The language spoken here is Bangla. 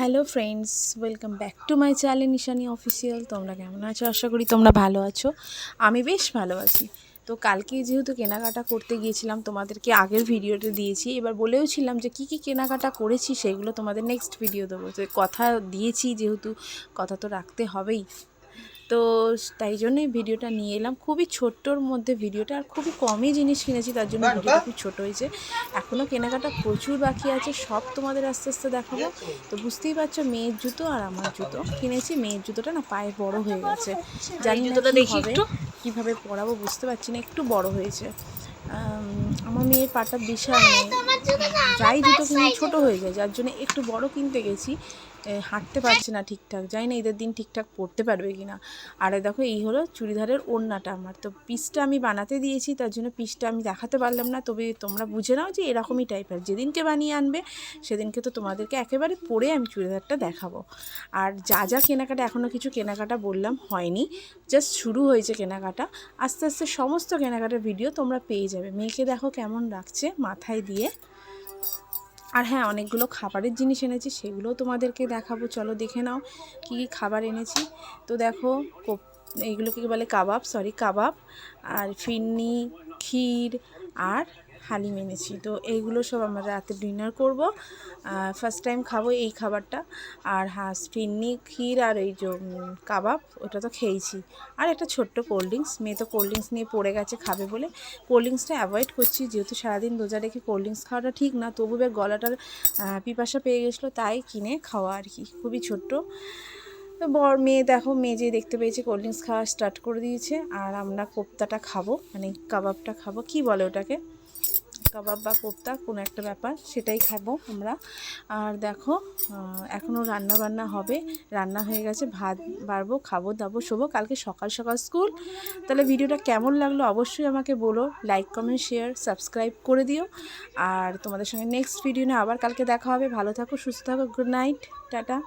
Hello friends welcome back to my channel Nishani official তোমরা কেমন আছো? আশা করি তোমরা ভালো আছো। আমি বেশ ভালো আছি। তো কালকে যেহেতু কেনাকাটা করতে গিয়েছিলাম, তোমাদেরকে আগের ভিডিওটা দিয়েছি। এবার বলেওছিলাম যে কী কী কেনাকাটা করেছি, সেগুলো তোমাদের নেক্সট ভিডিও দেবো। তো কথা দিয়েছি যেহেতু, কথা তো রাখতে হবেই। তো তাই জন্যই ভিডিওটা নিয়ে এলাম। খুবই ছোট্টর মধ্যে ভিডিওটা আর খুবই কমই জিনিস কিনেছি তার জন্য ভিডিওটা খুব ছোটো হয়েছে। এখনও কেনাকাটা প্রচুর বাকি আছে সব তোমাদের আস্তে আস্তে দেখাবো। তো বুঝতেই পারছ মেয়ের জুতো আর আমার জুতো। কিনেছি মেয়ের জুতোটা না পায়ে বড় হয়ে গেছে। জানি জুতোটা দেখি একটু। কীভাবে পরাবো বুঝতে পারছি না একটু বড় হয়েছে। আমার মেয়ের পাটা বিশাল যাই জুতো কিনে ছোট হয়ে যায় যার জন্য একটু বড় কিনতে গেছি। হাঁটতে পারছে না ঠিকঠাক। জানি না ঈদের দিন ঠিকঠাক পরতে পারবে কি না আর দেখো, এই হলো চুড়িদারের ওড়নাটা আমার। তো পিসটা আমি বানাতে দিয়েছি, তার জন্য পিসটা আমি দেখাতে পারলাম না। তবে তোমরা বুঝে নাও যে এরকমই টাইপের যেদিনকে বানিয়ে আনবে, সেদিনকে তো তোমাদেরকে একেবারে পরে আমি চুড়িদারটা দেখাবো। আর যা যা কেনাকাটা এখনও কিছু কেনাকাটা বললাম, হয়নি। জাস্ট শুরু হয়েছে কেনাকাটা। আস্তে আস্তে সমস্ত কেনাকাটার ভিডিও তোমরা পেয়ে যাবে। মেয়েকে দেখো কেমন রাখছে মাথায় দিয়ে। আর হ্যাঁ অনেকগুলো খাবারের জিনিস এনেছি, সেগুলোও তোমাদেরকে দেখাবো। চলো দেখে নাও কী কী খাবার এনেছি। তো দেখো এইগুলোকে বলে? কাবাব সরি কাবাব আর ফিরনি, ক্ষীর আর হালিম এনেছি তো এইগুলো সব আমরা রাতে ডিনার করব। ফার্স্ট টাইম খাব এই খাবারটা। আর হাঁস ফিরনি ক্ষীর আর এই যে কাবাব, ওটা তো খেয়েছি। আর একটা ছোট্ট কোল্ড ড্রিঙ্কস মেয়ে তো কোল্ড ড্রিঙ্কস নিয়ে পড়ে গেছে খাবে বলে। কোল্ড ড্রিঙ্কসটা অ্যাভয়েড করছি, যেহেতু সারাদিন রোজা রেখে কোল্ড ড্রিঙ্কস খাওয়াটা ঠিক না। তবু এবার গলাটার পিপাসা পেয়ে গেছিল, তাই কিনে খাওয়া আর কি, খুবই ছোট্ট। তো বর, মেয়ে দেখো, মেয়ে যে দেখতে পেয়েছে কোল্ড ড্রিঙ্কস খাওয়া স্টার্ট করে দিয়েছে। আর আমরা কোপ্তাটা খাব মানে কাবাবটা খাব, কি বলে ওটাকে? কাবাব বা কোপ্তা, কোনো একটা ব্যাপার, সেটাই খাব আমরা। আর দেখো এখনও রান্না বান্না হবে। রান্না হয়ে গেছে, ভাত বাড়বো, খাব, দাবো, শোবো। কালকে সকাল সকাল স্কুল। তাহলে ভিডিওটা কেমন লাগল অবশ্যই আমাকে বলো। লাইক কমেন্ট শেয়ার সাবস্ক্রাইব করে দিও। আর তোমাদের সঙ্গে নেক্সট ভিডিও নিয়ে আবার কালকে দেখা হবে। ভালো থাকো, সুস্থ থাকো গুড নাইট টাটা।